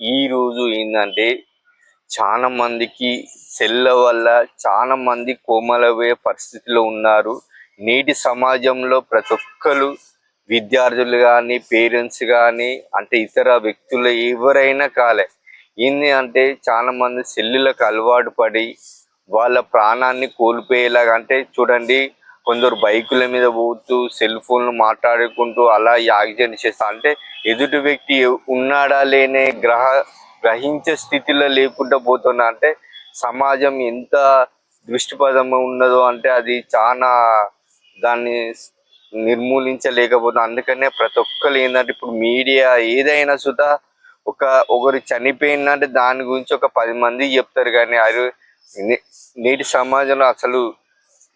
ఈ రోజు ఏంటంటే చాలా మందికి సెల్ల వల్ల చాలా మంది కోమలపోయే పరిస్థితిలో ఉన్నారు. నేటి సమాజంలో ప్రతి ఒక్కరు విద్యార్థులు కానీ పేరెంట్స్ కానీ అంటే ఇతర వ్యక్తులు ఎవరైనా కాలే. ఏంది అంటే చాలా మంది సెల్లులకు అలవాటు పడి వాళ్ళ ప్రాణాన్ని కోల్పోయేలాగా అంటే చూడండి కొందరు బైకుల మీద పోతూ సెల్ ఫోన్లు మాట్లాడుకుంటూ అలా యాక్సిడెంట్ చేస్తా. అంటే ఎదుటి వ్యక్తి ఉన్నాడా లేనే గ్రహ గ్రహించే స్థితిలో లేకుండా పోతున్నా. అంటే సమాజం ఎంత దృష్టిపదం ఉన్నదో అంటే అది చాలా దాన్ని నిర్మూలించలేకపోతుంది అందుకనే ప్రతి ఒక్కరు ఏంటంటే ఇప్పుడు మీడియా ఏదైనా సుధా ఒక ఒకరు చనిపోయిందంటే దాని గురించి ఒక పది మంది చెప్తారు. కానీ అది నేటి సమాజంలో అసలు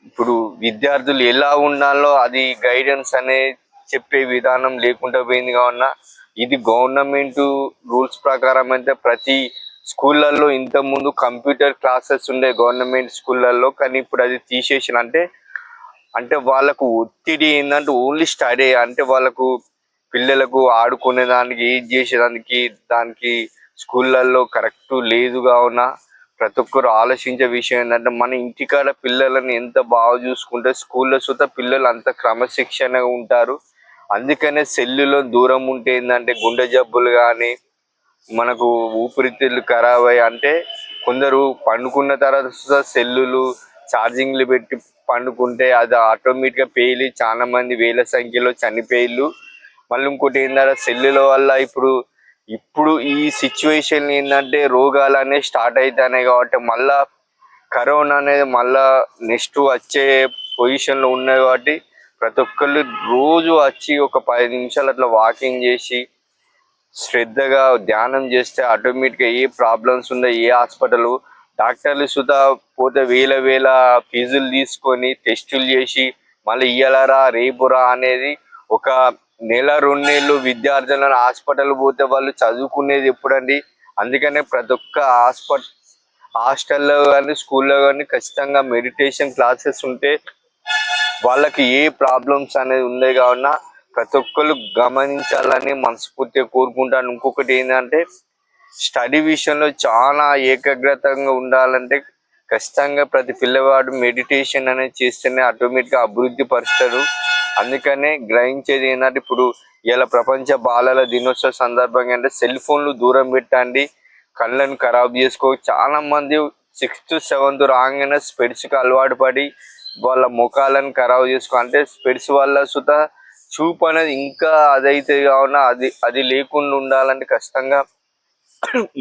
ఇప్పుడు విద్యార్థులు ఎలా ఉండాలో అది గైడెన్స్ అనే చెప్పే విధానం లేకుండా పోయింది కావున ఇది గవర్నమెంట్ రూల్స్ ప్రకారం అయితే ప్రతి స్కూళ్ళల్లో ఇంతకుముందు కంప్యూటర్ క్లాసెస్ ఉండే గవర్నమెంట్ స్కూళ్ళల్లో కానీ ఇప్పుడు అది తీసేసిన అంటే అంటే వాళ్ళకు ఒత్తిడి ఏంటంటే ఓన్లీ స్టడీ అంటే వాళ్ళకు పిల్లలకు ఆడుకునే దానికి ఏది చేసేదానికి దానికి స్కూళ్ళల్లో కరెక్ట్ లేదు కావున ప్రతి ఒక్కరు ఆలోచించే విషయం ఏంటంటే మన ఇంటికాడ పిల్లలని ఎంత బాగా చూసుకుంటే స్కూల్లో చూత పిల్లలు అంత క్రమశిక్షణగా ఉంటారు. అందుకనే సెల్లులో దూరం ఉంటే ఏంటంటే గుండె జబ్బులు కానీ మనకు ఊపిరితిత్తులు ఖరాబ్ అయ్యి అంటే కొందరు పండుకున్న తర్వాత సెల్లులు ఛార్జింగ్లు పెట్టి పండుకుంటే అది ఆటోమేటిక్గా పేలి చాలా మంది వేల సంఖ్యలో చనిపోయిళ్ళు. మళ్ళీ ఇంకోటి ఏంటంటే సెల్లుల వల్ల ఇప్పుడు ఇప్పుడు ఈ సిచ్యువేషన్ ఏంటంటే రోగాలు అనేవి స్టార్ట్ అవుతున్నాయి కాబట్టి మళ్ళా కరోనా అనేది మళ్ళా నెక్స్ట్ వచ్చే పొజిషన్లో ఉన్నాయి కాబట్టి ప్రతి ఒక్కళ్ళు రోజు వచ్చి ఒక పది నిమిషాలు అట్లా వాకింగ్ చేసి శ్రద్ధగా ధ్యానం చేస్తే ఆటోమేటిక్గా ఏ ప్రాబ్లమ్స్ ఉందో ఏ హాస్పిటల్ డాక్టర్లు సుధా పోతే వేల వేల ఫీజులు తీసుకొని టెస్టులు చేసి మళ్ళీ ఇయ్యాలరా రేపురా అనేది ఒక నెల రెండు నెలలు విద్యార్థులను హాస్పిటల్ పోతే వాళ్ళు చదువుకునేది ఎప్పుడండి? అందుకనే ప్రతి ఒక్క హాస్పిటల్ హాస్టల్లో కానీ స్కూల్లో కానీ ఖచ్చితంగా మెడిటేషన్ క్లాసెస్ ఉంటే వాళ్ళకి ఏ ప్రాబ్లమ్స్ అనేది ఉండే కావున ప్రతి ఒక్కరు గమనించాలని మనస్ఫూర్తిగా కోరుకుంటాను. ఇంకొకటి ఏంటంటే స్టడీ విషయంలో చాలా ఏకాగ్రతంగా ఉండాలంటే ఖచ్చితంగా ప్రతి పిల్లవాడు మెడిటేషన్ అనేది చేస్తేనే ఆటోమేటిక్గా అభివృద్ధి పరుస్తారు. అందుకనే గ్రహించేది ఏంటంటే ఇప్పుడు ఇలా ప్రపంచ బాలల దినోత్సవ సందర్భంగా అంటే సెల్ ఫోన్లు దూరం పెట్టండి కళ్ళను ఖరాబ్ చేసుకో. చాలా మంది సిక్స్త్ సెవెంత్ రాగానే స్పెడ్స్కి అలవాటు పడి వాళ్ళ ముఖాలను ఖరాబ్ చేసుకో. అంటే స్పెడ్స్ వల్ల సుత చూపు అనేది ఇంకా అదైతే కావున అది అది లేకుండా ఉండాలంటే ఖచ్చితంగా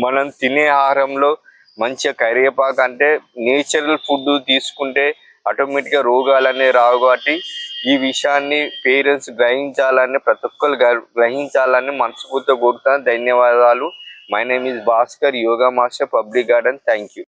మనం తినే ఆహారంలో మంచిగా కరివేపాకు అంటే నేచురల్ ఫుడ్ తీసుకుంటే ఆటోమేటిక్గా రోగాలు అనేవి రావు కాబట్టి ఈ విషయాన్ని పేరెంట్స్ గ్రహించాలని ప్రతి ఒక్కరు గ్రహించాలని మనస్ఫూర్తిగా కోరుతాను ధన్యవాదాలు. My name is Bhaskar yoga master public garden thank you